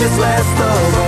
just last over